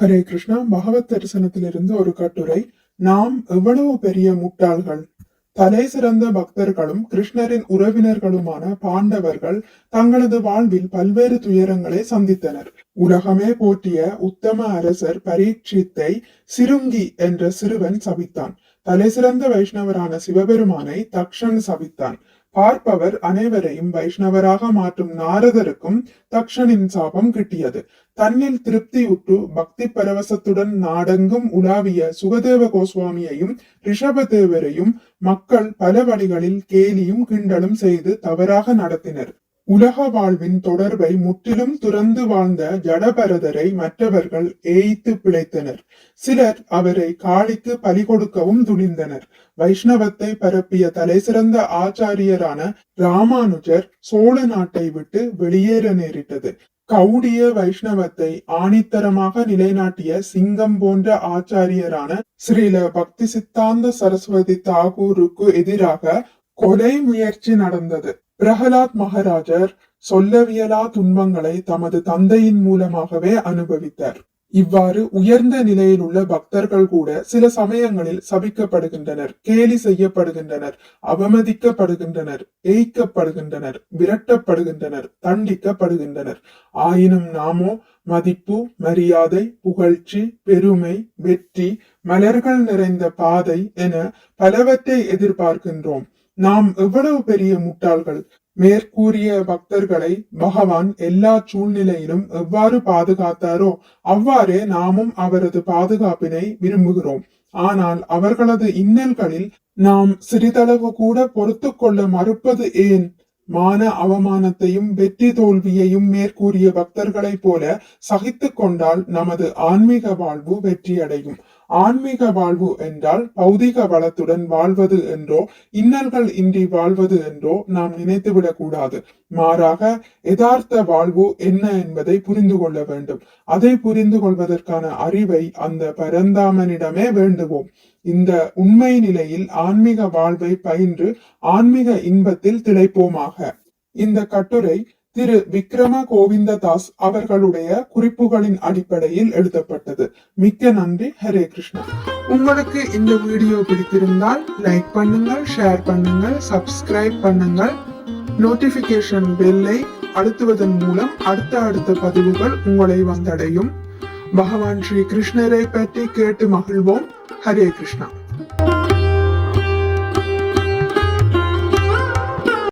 ஹரே கிருஷ்ணா பகவத் தரிசனத்திலிருந்து ஒரு கட்டுரை. நாம் எவ்வளவு பெரிய முட்டாள்கள். தலை சிறந்த பக்தர்களும் கிருஷ்ணரின் உறவினர்களுமான பாண்டவர்கள் தங்களது வாழ்வில் பல்வேறு துயரங்களை சந்தித்தனர். உலகமே போற்றிய உத்தம அரசர் பரீட்சித்தை சிருங்கி என்ற சிறுவன் சபித்தான் தலை சிறந்த வைஷ்ணவரான சிவபெருமானை தக்ஷன் சபித்தான் பார்ப்பவர் அனைவரையும் வைஷ்ணவராக மாற்றும் நாரதருக்கும் தக்ஷனின் சாபம் கிட்டியது. தன்னில் திருப்தியுற்று பக்தி பரவசத்துடன் நாடெங்கும் உலாவிய சுகதேவ கோஸ்வாமியையும் ரிஷபதேவரையும் மக்கள் பல வழிகளில் கேலியும் கிண்டலும் செய்து தவறாக நடத்தினர். உலக வாழ்வின் தொடர்பை முற்றிலும் துறந்து வாழ்ந்த ஜடபரதரை மற்றவர்கள் ஏய்த்து பிழைத்தனர். சிலர் அவரை காளிக்கு பலி கொடுக்கவும் துணிந்தனர். வைஷ்ணவத்தை பரப்பிய தலைசிறந்த ஆச்சாரியரான ராமானுஜர் சோழ நாட்டை விட்டு வெளியேற நேரிட்டது. கௌடிய வைஷ்ணவத்தை ஆணித்தரமாக நிலைநாட்டிய சிங்கம் போன்ற ஆச்சாரியரான ஸ்ரீல பக்தி சித்தாந்த சரஸ்வதி தாகூருக்கு எதிராக கொலை முயற்சி நடந்தது. பிரகலாத் மகாராஜர் சொல்லவியலா துன்பங்களை தமது தந்தையின் மூலமாகவே அனுபவித்தார். இவ்வாறு உயர்ந்த நிலையில் உள்ள பக்தர்கள் கூட சில சமயங்களில் சபிக்கப்படுகின்றனர் கேலி செய்யப்படுகின்றனர் அவமதிக்கப்படுகின்றனர் ஏய்க்கப்படுகின்றனர் விரட்டப்படுகின்றனர் தண்டிக்கப்படுகின்றனர். ஆயினும் நாமோ மதிப்பு மரியாதை புகழ்ச்சி பெருமை வெற்றி மலர்கள் நிறைந்த பாதை என பலவற்றை எதிர்பார்க்கின்றோம். நாம் எவ்வளவு பெரிய முட்டாள்கள்? மேற்கூறிய பக்தர்களை பகவான் எல்லா சூழ்நிலையிலும் எவ்வாறு பாதுகாத்தாரோ அவ்வாறே நாமும் அவரது பாதுகாப்பினை விரும்புகிறோம். ஆனால் அவர்களது இன்னல்களில் நாம் சிறிதளவு கூட பொறுத்து கொள்ள மறுப்பது ஏன்? மான அவமானத்தையும் வெற்றி தோல்வியையும் மேற்கூறிய பக்தர்களைப் போல சகித்து கொண்டால் நமது ஆன்மீக வாழ்வு வெற்றியடையும். ஆன்மீக வாழ்வு என்றால் பௌதிக வளத்துடன் வாழ்வது என்றோ இன்னல்கள் இன்றி வாழ்வது என்றோ நாம் நினைத்துவிடக் கூடாது மாறாக யதார்த்த வாழ்வு என்ன என்பதை புரிந்து கொள்ள வேண்டும். அதை புரிந்து கொள்வதற்கான அறிவை அந்த பரந்தாமனிடமே வேண்டுவோம். இந்த உண்மை நிலையில் ஆன்மீக வாழ்வை பயின்று ஆன்மீக இன்பத்தில் திளைப்போமாக. இந்த கட்டுரை திரு விக்ரம கோவிந்ததாஸ் அவர்களுடைய குறிப்புகளின் அடிப்படையில் எழுதப்பட்டது. மிக்க நன்றி. ஹரே கிருஷ்ணா. உங்களுக்கு இந்த வீடியோ பிடித்திருந்தால் லைக் பண்ணுங்கள் ஷேர் பண்ணுங்கள் சப்ஸ்கிரைப் பண்ணுங்கள். நோட்டிபிகேஷன் பெல்லை அழுத்துவதன் மூலம் அடுத்த அடுத்த பதிவுகள் உங்களை வந்தடையும். பகவான் ஸ்ரீ கிருஷ்ணரை பற்றி கேட்டு மகிழ்வோம். ஹரே கிருஷ்ணா.